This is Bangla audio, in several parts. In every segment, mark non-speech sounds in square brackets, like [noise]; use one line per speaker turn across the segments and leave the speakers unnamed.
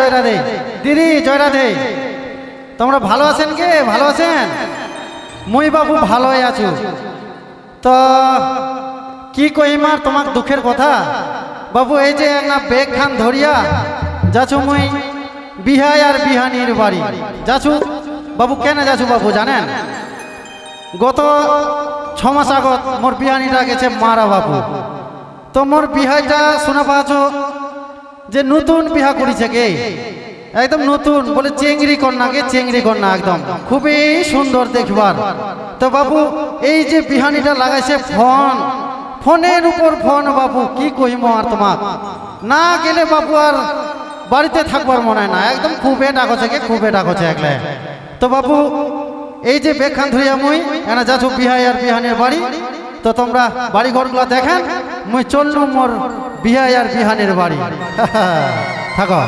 জয় রাধে দিদি জয় রাধে তোমরা ভালো আছেন কে? ভালো আছেন? মই বাবু ভালোই আছো। তো কি কইমার তোমার দুঃখের কথা? বাবু, এই যে না বেগ খান ধরিয়া যাচু মুই বিহাই আর বিহানির বাড়ি। যাচু বাবু, কেন যাচু বাবু, জানেন? গত ছ মাস আগত মোর বিহানিটা গেছে মারা বাবু। তো মোর বিহাইটা শোনা পাচ্ছ যে নতুন বিহা করেছে কে? একদম নতুন, বলে চেংড়ি কন্যা কে? চেংড়ি কন্যা একদম। খুবই সুন্দর দেখবার। তো বাবু, এই যে বিহানিটা লাগাইছে ফোন, ফোনের উপর ফোন বাবু, কি কহিম আর তোমার? না গেলে বাবু আর বাড়িতে থাকবার মনে না একদম খুবই ডাকছে কে? খুবই ডাকছে একলে তো বাবু, এই যে বেখান ধরিয়া মুই, এনা যাচ্ছ বিহাই আর বিহানের বাড়ি তো তোমরা বাড়ি ঘরগুলো দেখেন মুই চললু মোর বিহাই আর বিহানের বাড়ি। [laughs] থাকো।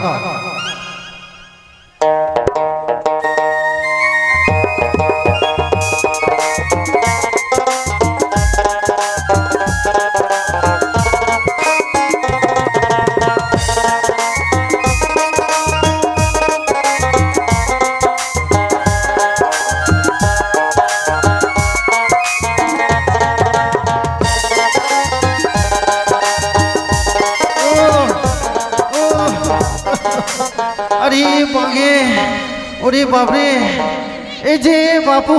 বাপু,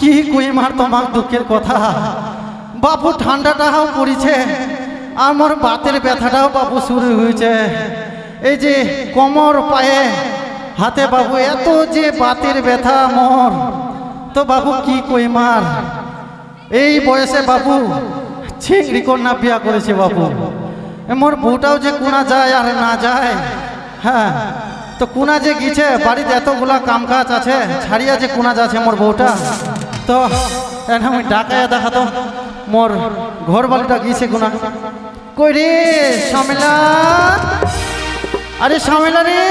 কি কই মার তোমার দুঃখের কথা? বাপু, ঠান্ডাটাও পড়েছে আর মোর বাতের ব্যথাটাও বাপু শুরু হয়েছে। এই যে কোমর পায়ে হাতে বাবু, এত যে বাতের ব্যথা মোর তো বাবু, কি কই মার? এই বয়সে বাবু, ছিংড়ি কন্যা বিয়া করেছে বাবু। মোর বউটাও যে কোনা যায় আর না যায় হ্যাঁ তো কোনা যে গিছে বাড়িতে এতগুলা কাম কাজ আছে ছাড়িয়া যে কোনা যাচ্ছে মোর বউটা? তো এখন আমি ডাকায় দেখাতো মোর ঘর বাড়িটা গিয়েছে কোনা। কই রে সামেলা আরে সামেলা রে!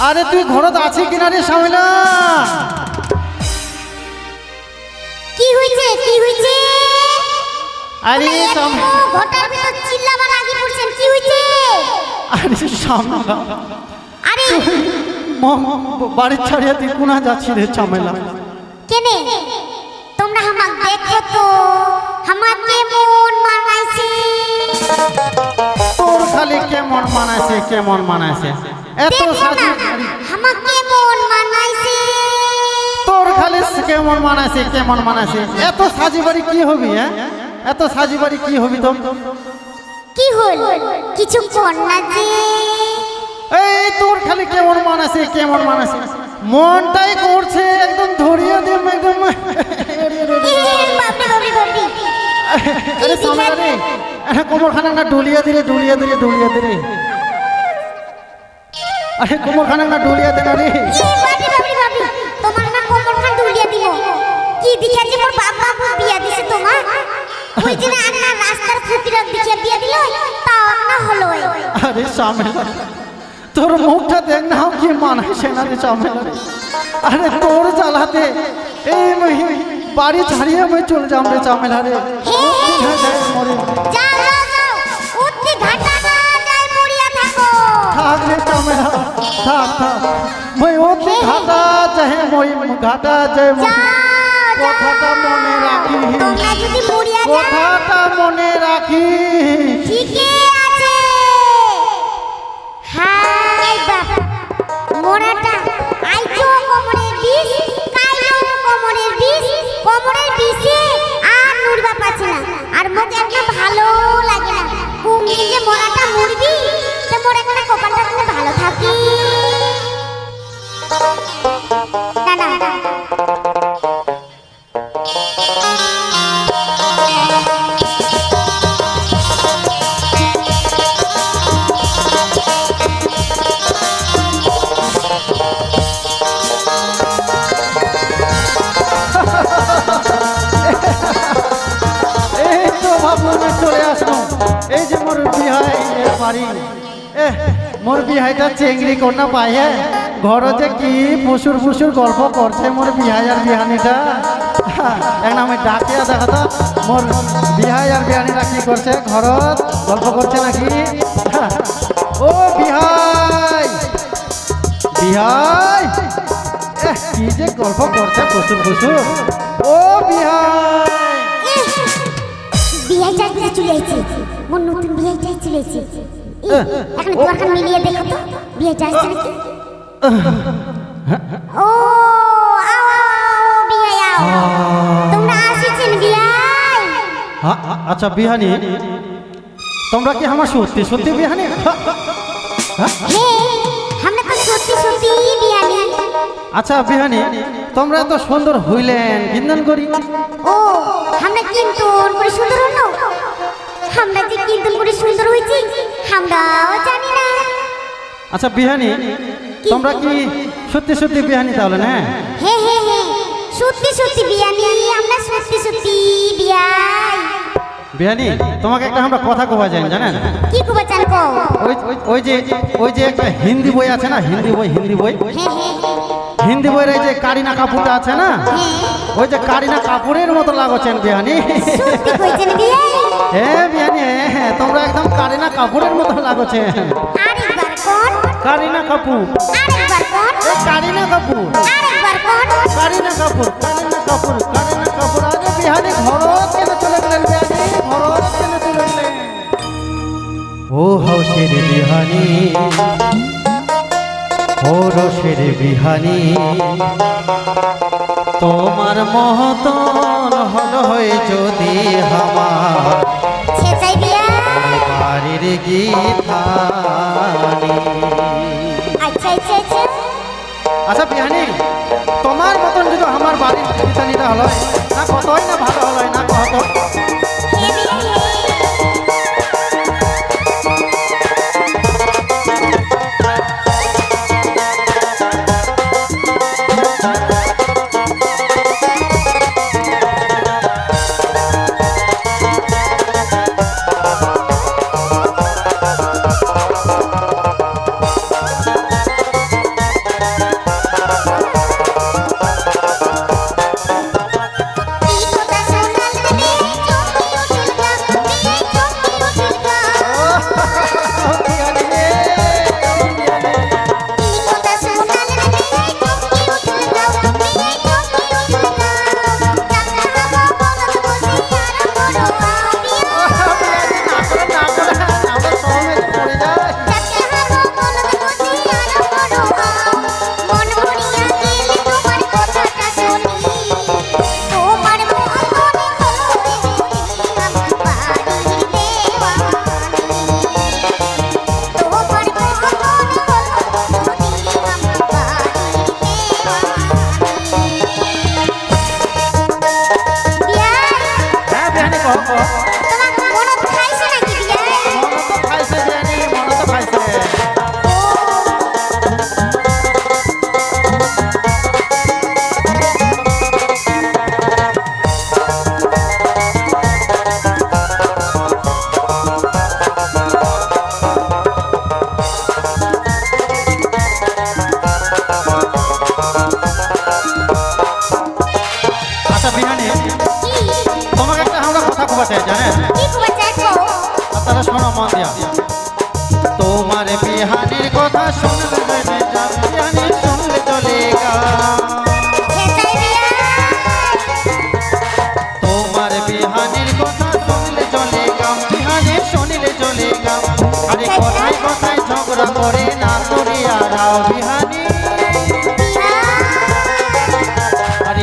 আরে তুই ঘরত আছি কিনা রে সামেলা
কি হয়েছে কি হয়েছে
আরে
ঘটার ভিতর চিল্লাবার আগে পড়ছেন কি হয়েছে
আরে সামেলা
আরে
বাড়ির ছাড়িয়া তুই কোনা যাচ্ছি রে চামেলা
কেনে? তোমরা আমাক দেখো তো আমার কেমন মানাইছে?
তোর খালি কেমন মানাইছে কেমন মানাইছে? এত সাজি
আমার কেমন মানাইছে?
তোর খালি কেমন মানাইছে কেমন মানাইছে? এত সাজি বাড়ি কি হবি হ্যাঁ? এত সাজি বাড়ি কি হবি তো
কি হল? কিছু কন্যা যে।
এই তোর খালি কেমন মানাইছে কেমন মানাইছে মনটাই করছে একদম ধরিয়ে দেব একদম আরে সামনে রে। আরে কোমর খানা না ডুলিয়া দিলে ডুলিয়া দিলে ডুলিয়া দিলে আরে কোমর খানা না ডুলিয়া দে না রে।
না কোমরখান কি যে মোর বাপ বিয়া দিছে তোমার? ওই যে না আন্না রাস্তার ফুকিরা দিখে বিয়া দিল তাও না হলো
আরে সামেলা তোর মুখটা দেখ না কি মানাইছে না রে। সামেলা আরে তোর জ্বালাতে এই মহি বাড়ি ছাড়িয়ে আমি চলে যাম রে চামেলা রে।
থাকো।
থাক রে চামেলা থাক থাক। মই ঘাটা চাহে মই ঘাটা চাহে কথাটা মনে রাখি কথাটা মনে রাখি
ঠিকই আছে। হাই বাপ মোরাটা আইছো কোমরের বিষ কাইলো কোমরের বিষ কোমরের বিষে আর নুরবা পাচ্ছে না। আর মুখ একটা ভালো লাগে না। কুমির যে মোরাটা মুরবি তো মোর এখানে কপালটা কিন্তু ভালো থাকি। না না।
বাড়ি এ মোর বিহাইটা চেংড়ি কন্যা পায়ে ঘর যে কি ফুসুর ফুসুর গল্প করছে মোর বিহাই আর বিহানিটা এখন আমি ডাকিয়া দেখা তো মোর বিহাই আর বিহানিটা কি করছে? ঘরত গল্প করছে নাকি? ও বিহাই বিহাই কি যে গল্প করছে বসুন বসুন ও বিহাই।
বিয়ে চাইতে চলে আইছে। মোর নতুন বিয়ে চাই চলে
এহ,
এখন দোকান মিলিয়ে দেখো তো বিয়ে চাইছে নাকি ও তোমরা আসিছেন
আচ্ছা বিহানি তোমরা কি আমার সত্যি সত্যি বিহানি?
আমরা তো সত্যি সত্যি বিয়ানি
আচ্ছা বিহানি তোমরা এত সুন্দর হইলেন কিন্দন করি।
ও আমরা কিন্তু সুন্দর হলো? আমরা যে কিন্তু সুন্দর হয়েছি আমরাও জানি না।
আচ্ছা বিহানি তোমরা কি সত্যি সত্যি বিহানি তাহলে না?
হে হে হে সত্যি সত্যি বিয়ানি আমরা সত্যি সত্যি বিয়াই
বিহানি তোমাকে একটা আমরা কথা কবা যাই জানেন?
কি কুবা চান কো
ওই যে ওই যে একটা হিন্দি বই আছে না হিন্দি বই হিন্দি বই? হিন্দি বইয়ের এই যে কারিনা কাপুরটা আছে না? ওই যে কারিনা কাপুরের মতো লাগছেন বিহানি।
সত্যি কইছেন বিয়াই
হ্যাঁ। তোমরা একদম কারিনা কাপুরের মতো
কোন?
কারিনা কাপুর।
আরেকবার কোন?
এই কারিনা কাপুর। কারিনা কাপুর কারিনা কাপুর কারিনা কাপুর। আরে বিহানি ঘরত কেন চলে গেলেন বিহানি ঘরত কেন চলে গেলেন? ও হাউসের বিহানি ও রসের বিহানি তোমার মহতন হল হয়ে যদি
বিয়াই
বাড়ির গীতানি।
আচ্ছা আচ্ছা আচ্ছা।
আচ্ছা বিহানি তোমার মতন যদি আমার বাড়ির গীতানিটা হলো না কতই না ভালো হলো না কত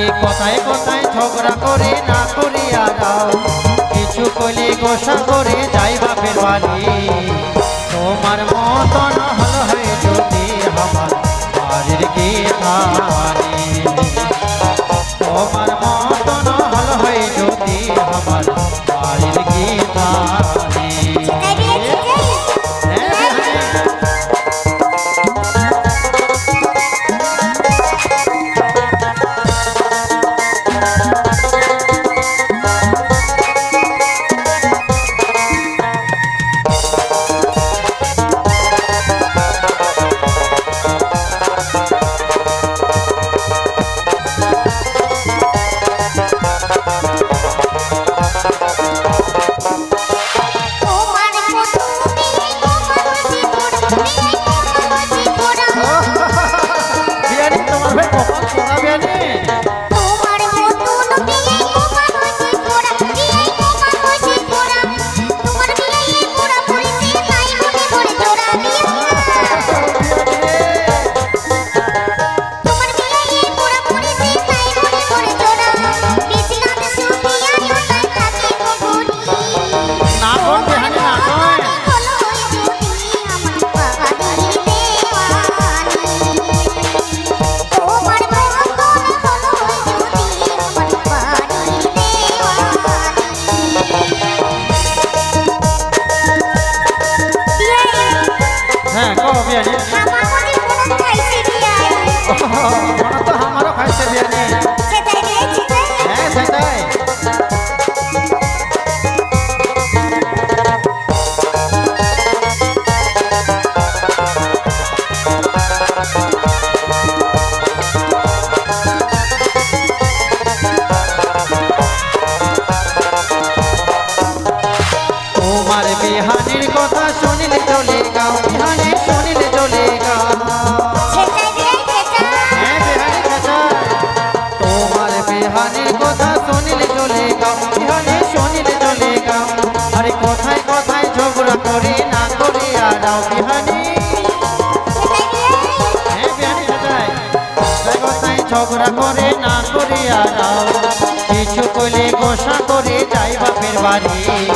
কথায় কথায় ঝগড়া করে না। যাও কিছু কইলে গোসা করে যাই বাপের বাড়ি।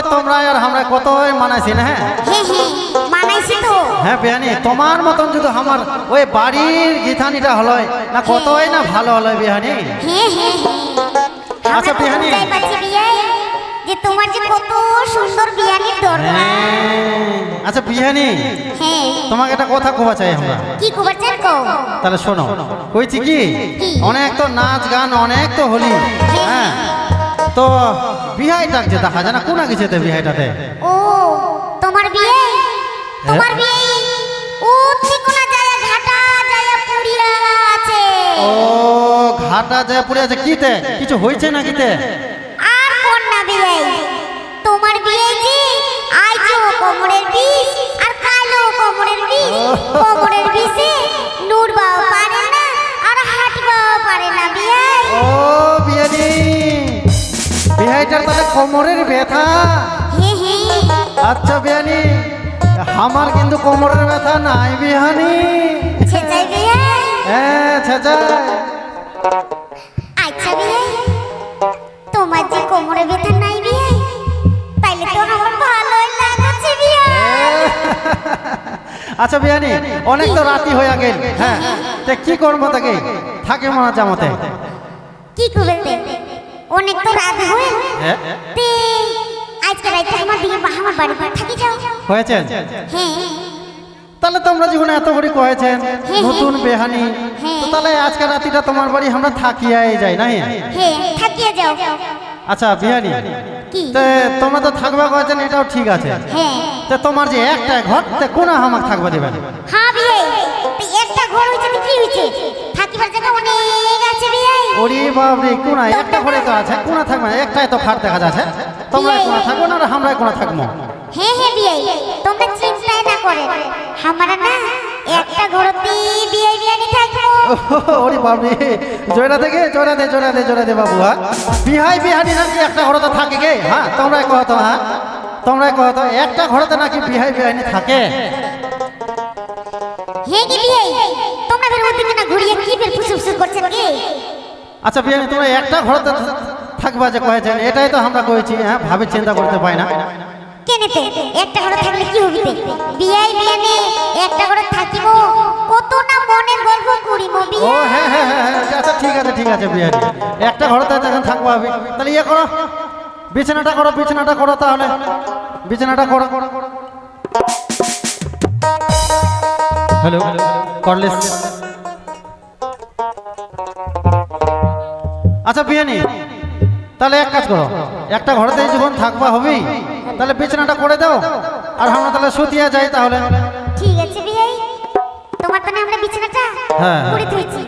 ওই তোমরা আর আমরা কত মানাইছি না হ্যাঁ?
হ্যাঁ হ্যাঁ মানাইছি তো।
হ্যাঁ বিহানি তোমার মতন যদি আমার ওই বাড়ির গীতানিটা হলো না কতই না ভালো হলো বিহানি
হ্যাঁ হ্যাঁ হ্যাঁ
আচ্ছা, বিহানি।
যে তোমার যে কত সুন্দর বিয়ানির দরকার
হ্যাঁ। আচ্ছা বিহানি
হ্যাঁ
তোমাকে একটা কথা কোয়া চাই আমরা।
কি কো
তাহলে শোনো কইছি কি? অনেক তো নাচ গান অনেক তো হলি হ্যাঁ? তো বিহাই ডাকছে দেখা যায় না কোন গেছে বিহাইটাতে?
ও তোমার বিয়ে? তোমার বিয়ে? ও ঠিকনা যায় ঘাটা যায় পুরিয়া আছে।
ও ঘাটা যায় পড়ে আছে কিতে কিছু হয়েছে না কিতে
আর কোন না বিয়ে? তোমার বিয়ে যে আইজো কোমরের বিষ আর কালো কোমরের বিষ কোমরের বিষে নুরবাও পারে
বিহাইটার তাহলে কোমরের ব্যথা। আচ্ছা বিহানি আমার কিন্তু কোমরের ব্যথা নাই বিহানি। হ্যাঁ
আচ্ছা তোমার যে কোমরে ব্যথা নাই বিয়ে তাইলে তো আমার ভালোই লাগছে বিয়ে
আচ্ছা বিহানি অনেক তো রাতি হয়ে গেল হ্যাঁ। তে কি করব তাকে? থাকে মনে জামাতে।
কি করবে অনেক তো রাত হয়ে।
হ্যাঁ?
তে আজকে রাইতে আমার বা আমার বাড়ি ঘর থাকি যাও।
হয়েছেন?
হ্যাঁ।
তাহলে তোমরা জীবনে এত করে কয়েছেন
হ্যাঁ,
নতুন বেহানি
হ্যাঁ।
তো তাহলে আজকে রাতিটা তোমার বাড়ি আমরা থাকিয়াই যাই
হ্যাঁ থাকিয়ে যাও।
আচ্ছা বিহানি। তোমরা তো থাকবা কয়েছেন এটাও ঠিক আছে।
হ্যাঁ।
তে তোমার যে একটা ঘর তে কোন আমাকে থাকবা দিবেন?
হ্যাঁ একটা ঘর হইছে তো হইছে থাকিবার জায়গা অনেক আছে বিয়ে।
ওরে বাবরে কোনা একটা ঘরে তো আছে কোনা থাকবে না, একটাই তো খাট দেখা যাচ্ছে। তোমরা কোনা থাকব না আর আমরা কোনা থাকব?
হ্যাঁ হ্যাঁ বিয়ে। তোমরা চিন্তাই না করে। আমরা না একটা ঘরতে বিয়ে বিয়ানি থাকব।
ওরে বাবরে জয়রা থেকে জয়রা দে জয়রা দে জয়রা দে বাবু হ্যাঁ? বিহাই বিহারি নাকি একটা ঘরে তো থাকে গে? হ্যাঁ তোমরাই কহ তো হ্যাঁ? তোমরাই কহ তো একটা ঘরেতে নাকি বিহাই বিহাইনি থাকে?
বিয়ে? তোমরা ওদিকে না ঘুরিয়ে কি ফের ফুসফুস করছেন কি?
আচ্ছা বিহানি তোমরা একটা ঘরেতে থাকবা যে কয়েছেন এটাই তো আমরা কয়েছি হ্যাঁ ভাবে চিন্তা করতে পাই না।
কেনেতে? একটা ঘরে থাকলে কি হবি বিয়ে বিয়ানি একটা ঘরে থাকিব কত না মনের গল্প করিব
ও হ্যাঁ হ্যাঁ হ্যাঁ হ্যাঁ, আচ্ছা ঠিক আছে ঠিক আছে বিহারি একটা ঘরেতে যখন থাকব আমি তাহলে ইয়ে করো। বিছানাটা করো বিছানাটা করো তাহলে। বিছানাটা করো করো করো। হ্যালো কর্লেস। আচ্ছা বিয়ানি তাহলে এক কাজ করো। একটা ঘরেতে জীবন থাকবা হবে তাহলে বিছানাটা করে দাও। আর আমরা তাহলে শুতিয়া যাই তাহলে।
ঠিক আছে বিয়াই তোমার তো আমরা বিছানাটা
হ্যাঁ।
করে থইছি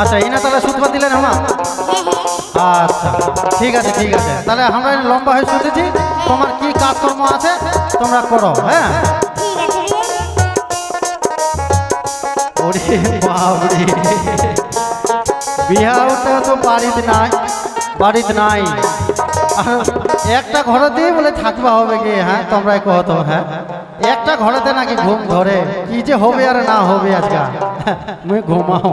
আচ্ছা ইনা তাহলে সুতবা দিলেন আমার
হ্যাঁ হ্যাঁ
আচ্ছা ঠিক আছে ঠিক আছে। তাহলে আমরা লম্বা হয়ে শুতেছি। তোমার কি কাজকর্ম আছে, তোমরা করো হ্যাঁ? ওরে বাবরে তো বাড়িতে নাই বাড়িতে নাই। আর একটা ঘরেতে বলে থাকবা হবে কি হ্যাঁ? তোমরাই কহ তো হ্যাঁ? একটা ঘরেতে নাকি ঘুম ধরে, কি যে হবে আর না হবে আজকে? মুই ঘুমাও।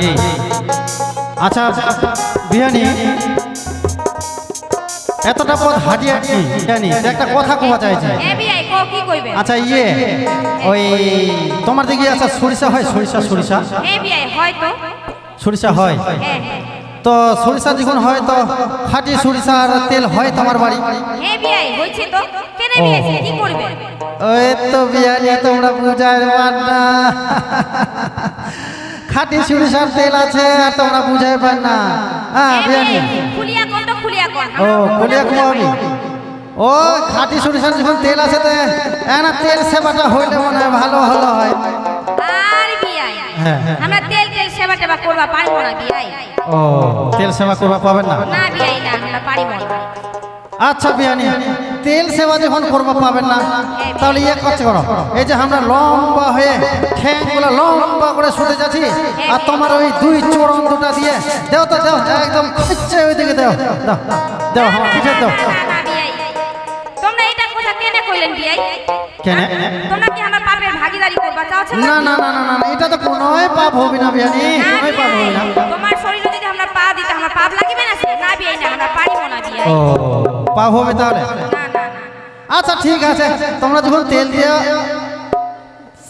নাকি আচ্ছা বিয়ানি এতটা পথ হাজিয়ে কি জানি একটা কথা কোয়া চাইছে আচ্ছা ইয়ে ওই তোমার দিকে আচ্ছা সরিষা হয় সরিষা সরিষা। সরিষা হয়।
হ্যাঁ হ্যাঁ।
তো সরিষা যখন হয় তো খাঁটি সরিষার তেল হয় তোমার বাড়ি? ওই তো বিয়ানি তোমরা বুঝার পার না খাঁটি সরিষার তেল আছে আর তোমরা বুঝাই পার না। হ্যাঁ
খুলিয়া কোন তো খুলিয়া কোন
ও কলিয়া কুমাবি ও খাঁটি সরিষার যখন তেল আছে তো না তেল সেবাটা হইলে মনে হয় ভালো হলো হয়।
আর বিয়াই
হ্যাঁ।
আমরা তেল তেল সেবা টেবা করবা পারব না বিয়াই।
ও তেল সেবা করবা পাবেন না?
না বিয়াই না আমরা পারিব না।
আচ্ছা বিয়ানি তেল সেবা যখন করব পাবেন না। তাহলে ইয়ে করছে করো এই যে আমরা লম্বা হয়ে ঠ্যাংগুলো লম্বা করে শুতে যাচ্ছি আর তোমার ওই দুই চোরণ দুটা দিয়ে দেও তো দেও একদম খুঁজছে ওইদিকে দেও দাও দেও আমার পিঠে দাও।
তোমরা এটা কথা কেনে কইলেন বিয়াই?
কেনে?
হ্যাঁ? তোমরা কি আমার পাপের ভাগিদারি করবা চাওছো
না? না না না না না, এটা তো কোনোই পাপ হবে না বিয়ানি কোনোই পাপ হবে না।
তোমার শরীরে যদি আমরা পা দিতে আমরা পাপ লাগিবে না না বিয়াই না আমরা পারিব না বিয়াই।
ও পাপ হবে তাহলে? আচ্ছা ঠিক আছে। তোমরা যখন তেল দিয়ে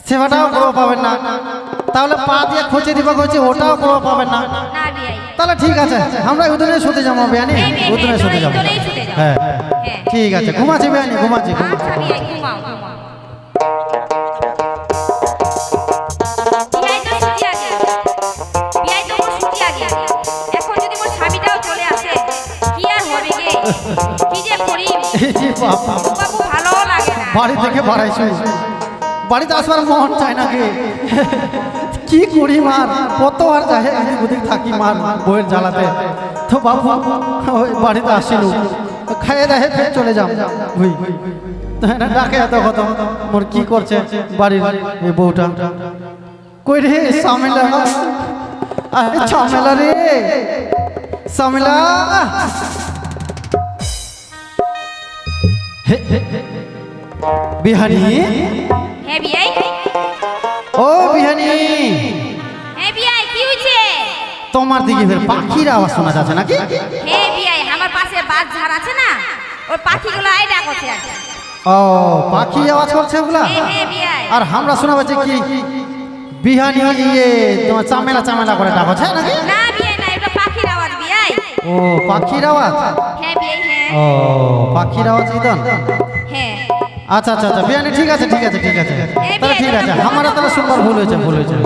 সেবাটাও করব পাবেন না। তাহলে পা দিয়ে খুঁজে দিবা খুঁজে ওটাও করব পাবেন না। তাহলে ঠিক আছে আমরা উদনে শুতে যাব বিয়ানি।
এই,
উদনে শুতে যাব। হ্যাঁ
হ্যাঁ।
ঠিক আছে। ঘুমাচ্ছি বিয়ানি ঘুমাচ্ছি ঘুমাচ্ছি।
ভালো লাগে না
বাড়ি থেকে বাড়িতে আসবার মন চায় নাকি কি করি মার? কত আর যায় এদিক ওদিক থাকি মার বইয়ের জ্বালাতে। তো বাবু বাড়িতে আসিল। খাইয়ে দেখে ফের চলে যাও। হ্যাঁ, ডাকে এত কত মোর কি করছে বাড়ির এই বউটা? কই রে সামেলা আরে রে। সামেলা বিহানি?
হ্যাঁ বিয়াই
ও বিহানি।
হ্যাঁ বিয়াই কি হয়েছে
তোমার দিকে ফের পাখির আওয়াজ শোনা যাচ্ছে নাকি?
হ্যাঁ বিয়াই আমার পাশে বাস ঝাড় আছে না? ওই পাখিগুলো আই ডাকছে।
ও পাখি আওয়াজ করছে ওগুলা? আর আমরা শোনা পাচ্ছি কি? বিহানি ইয়ে তোমার চামেলা চামেলা করে ডাকছে নাকি?
না বিয়াই না এটা পাখির আওয়াজ বিয়াই
ও পাখির আওয়াজ?
হ্যাঁ বিয়াই হ্যাঁ
ও পাখির আওয়াজ ইদন
হ্যাঁ।
আচ্ছা আচ্ছা আচ্ছা বিহানি ঠিক আছে ঠিক আছে ঠিক আছে। তাহলে ঠিক আছে আমার তাহলে শুনবার ভুল হয়েছে ভুল হয়েছে।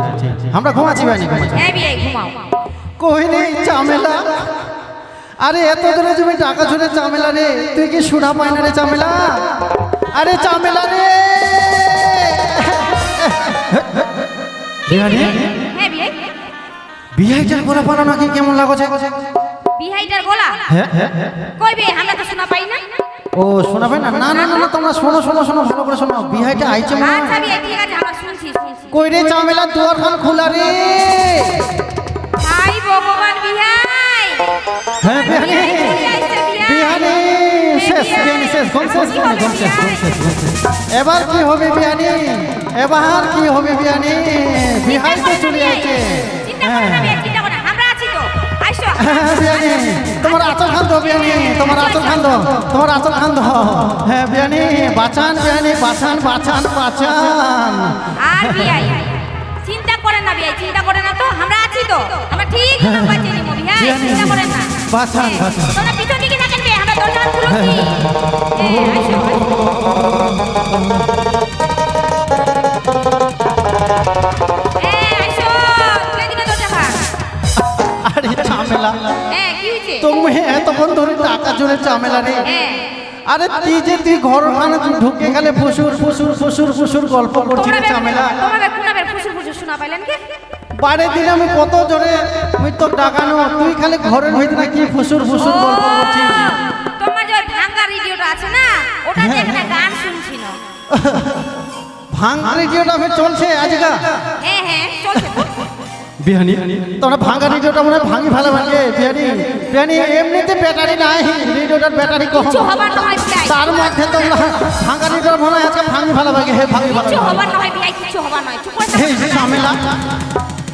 আমরা ঘুমাচ্ছি বিহানি ঘুমাচ্ছি।
হ্যাঁ
নেই চামেলা আরে এত দিনে তুমি টাকা ছুড়ে চামেলা রে তুই কি সুনা পাই না রে চামেলা? আরে চামেলা রে!
হ্যাঁ বিয়াই।
বিহাইটার গলা পানো নাকি কেমন লাগছে?
বিহাইটার গলা?
হ্যাঁ? হ্যাঁ
কই বে আমরা তো শোনা পাই না।
ও শোনাবে না? না না না না, তোমরা শোনো শোনো শোনো ভালো করে শোনো। বিহাইটা আইছে হয়।
আচ্ছা বিয়াই ঠিক আছে আমরা শুনছি
কই রে চামেলা দুয়ার খান খোলা রে?
হাই ভগবান বিহাই।
হ্যাঁ
বিহাই।
শেষ বিহানি শেষ ঘুম শেষ
কি
শেষ ঘুম
বিহাই?
শেষ শেষ। এবার কি হবে বিহানি এবার কি হবে বিহানি বিহাই তো চলে আছে
চিন্তা
হ্যাঁ বিহানি তোমার আচল খান দো বিহানি তোমার আচল খান দো তোমার আচল খান দো হ্যাঁ বিহানি বাঁচান বিহানি বাঁচান বাঁচান বাঁচান।
আর বিয়াই চিন্তা করেন না বিয়াই চিন্তা করেন না তো আমরা আছি তো। আমরা ঠিক মতো বাঁচিয়ে নিব বিয়াই চিন্তা করেন না।
বাঁচান,
হ্যাঁ,
বাঁচান।
তোমরা পিছন দিকে থাকেন বে আমরা দরজা খুলছি হ্যাঁ আইসো আইসো।
ঝামেলা
হ্যাঁ
তুমি এতক্ষণ ধরে টাকা জোরে ঝামেলা রে।
হ্যাঁ।
আরে তুই যে তুই ঘর খানে ঢুকে গেলে ফুসুর ফুসুর ফুসুর ফুসুর গল্প করছিস ঝামেলা।
তোমাদের কুনাবের ফুসুর ফুসুর শোনা পাইলেন কি?
বাড়ি দিলে আমি কত জোরে আমি তো ডাকানো তুই খালি ঘরের ভিতরে কি ফুসুর ফুসুর গল্প করছিস?
তোমার যে ভাঙ্গা রেডিওটা আছে না ওটা
হ্যাঁ,
দেখে গান শুনছিল।
রেডিওটা ফের চলছে আজকা?
হ্যাঁ হ্যাঁ চলছে।
বিহানি তোমরা ভাঙা রেডিওটা মনে হয় ভাঙি ভালো ভাঙে বিহানি। বিহানি এমনিতে ব্যাটারি নাই রেডিওটার ব্যাটারি কম তার মধ্যে তোমরা ভাঙা রেডিওর মনে হয় আজকে ভাঙি ভালো ভাগে হে ভাঙি ভালো
কিচ্ছু
ভাগে।
হবার নয় বিয়াই কিচ্ছু হবার নয় চুপ করে থাকো।
এই যে ঝামেলা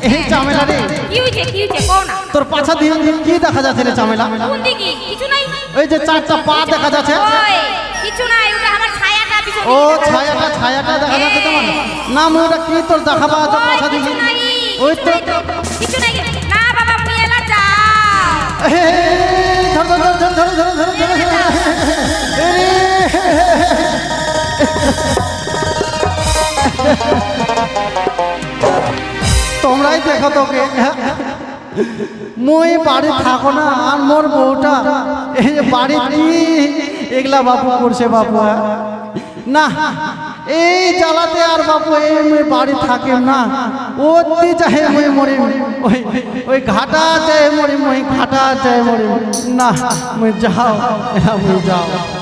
এই চামেলা রে।
কি হয়েছে কি হয়েছে কও না।
তোর পাছা দিয়ে কি দেখা যাচ্ছে রে চামেলা
কোন দিকে? কিছু নাই।
ওই যে চারটা পা দেখা যাচ্ছে।
ওই কিছু নাই ওটা আমার ছায়াটা পিছনে
ও ছায়াটা ছায়াটা দেখা যাচ্ছে তোমার। না মুই কি তোর দেখা পাওয়া পাছা দিয়ে
কিছু নাই।
তোমরাই দেখো তোকে। মই বাড়ি থাকো না, আর মোর বউটা, এই যে বাড়ি এগুলা বাপু করছে বাপু হ্যাঁ? না, এই জ্বালাতে আর বাপু, এই বাড়ি থাকে না। ওতি চাহে মই মরিম, ওই ওই ঘাটা চাহে মরিম, ওই ঘাটা চাহে মরিম। না মই যাও মই যাও।